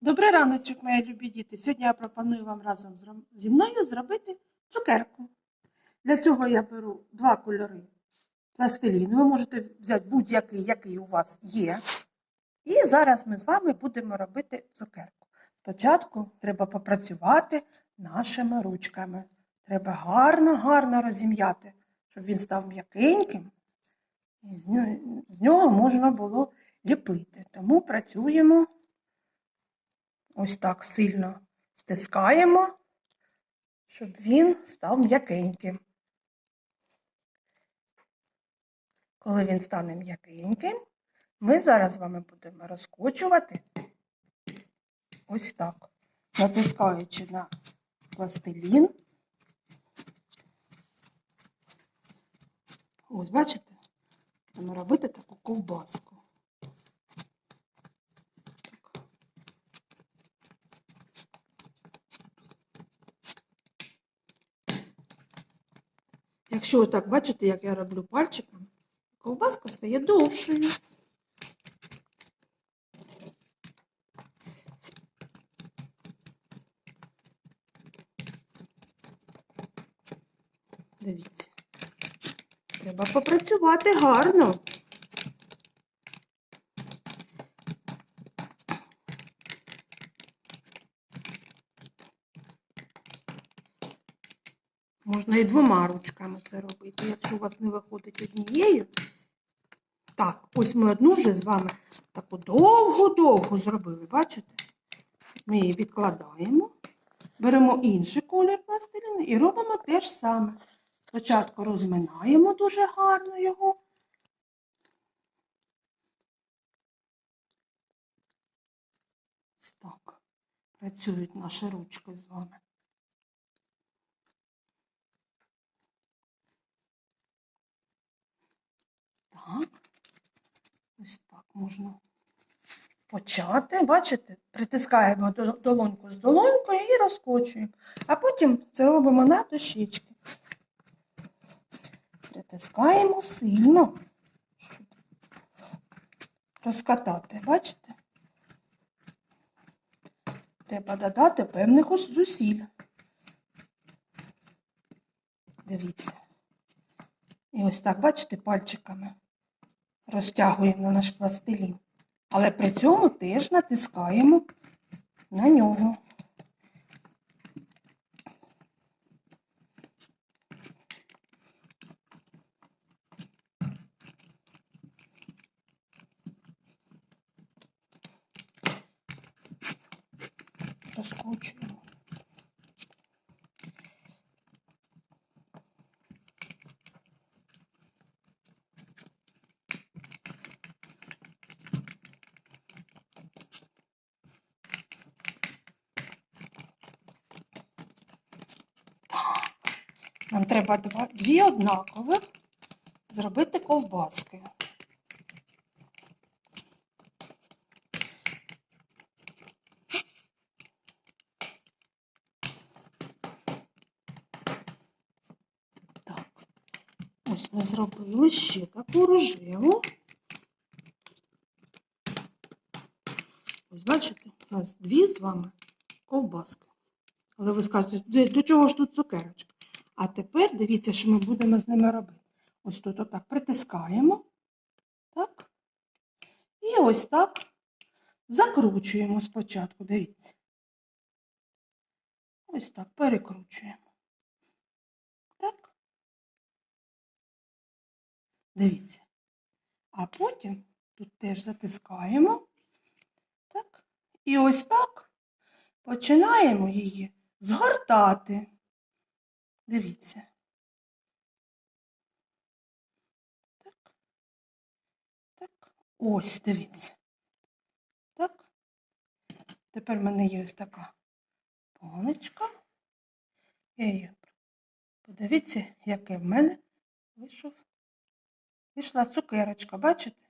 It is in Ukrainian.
Добрий раночок, мої любі діти. Сьогодні я пропоную вам разом зі мною зробити цукерку. Для цього я беру два кольори пластиліну. Ви можете взяти будь-який, який у вас є. І зараз ми з вами будемо робити цукерку. Спочатку треба попрацювати нашими ручками. Треба гарно-гарно розім'яти, щоб він став м'якеньким. І з нього можна було ліпити. Тому працюємо ось так сильно стискаємо, щоб він став м'якеньким. Коли він стане м'якеньким, ми зараз з вами будемо розкочувати ось так, натискаючи на пластилін. Ось, бачите? Будемо робити таку ковбаску. Так. Якщо отак бачите, як я роблю пальчиком, ковбаска стає довшою. Дивіться. Треба попрацювати гарно. Можна і двома ручками це робити, якщо у вас не виходить однією. Так, ось ми одну вже з вами таку довгу-довгу зробили, бачите? Ми її відкладаємо, беремо інший колір пластиліну і робимо те ж саме. Спочатку розминаємо дуже гарно його. Ось так. Працюють наші ручки з вами. Так, ось так можна почати. Бачите, притискаємо долоньку з долонькою і розкочуємо. А потім це робимо на дощечки. Притискаємо сильно, щоб розкатати. Бачите? Треба додати певних ус- зусиль. Дивіться. І ось так, бачите, пальчиками розтягуємо на наш пластилін. Але при цьому теж натискаємо на нього. Розкручуємо. Нам треба дві однакових зробити ковбаски. Так, ось ми зробили ще таку рожеву. Ось бачите, у нас дві з вами ковбаски. Але ви скажете, до чого ж тут цукерочка? А тепер дивіться, що ми будемо з ними робити. Ось тут отак притискаємо. Так. І ось так закручуємо спочатку. Дивіться. Ось так перекручуємо. Так. Дивіться. А потім тут теж затискаємо. Так. І ось так починаємо її згортати. Дивіться. Так. Так. Ось, дивіться. Так. Тепер в мене є ось така паличка. Я її. Подивіться, яке в мене вийшов. Вийшла цукерочка, бачите?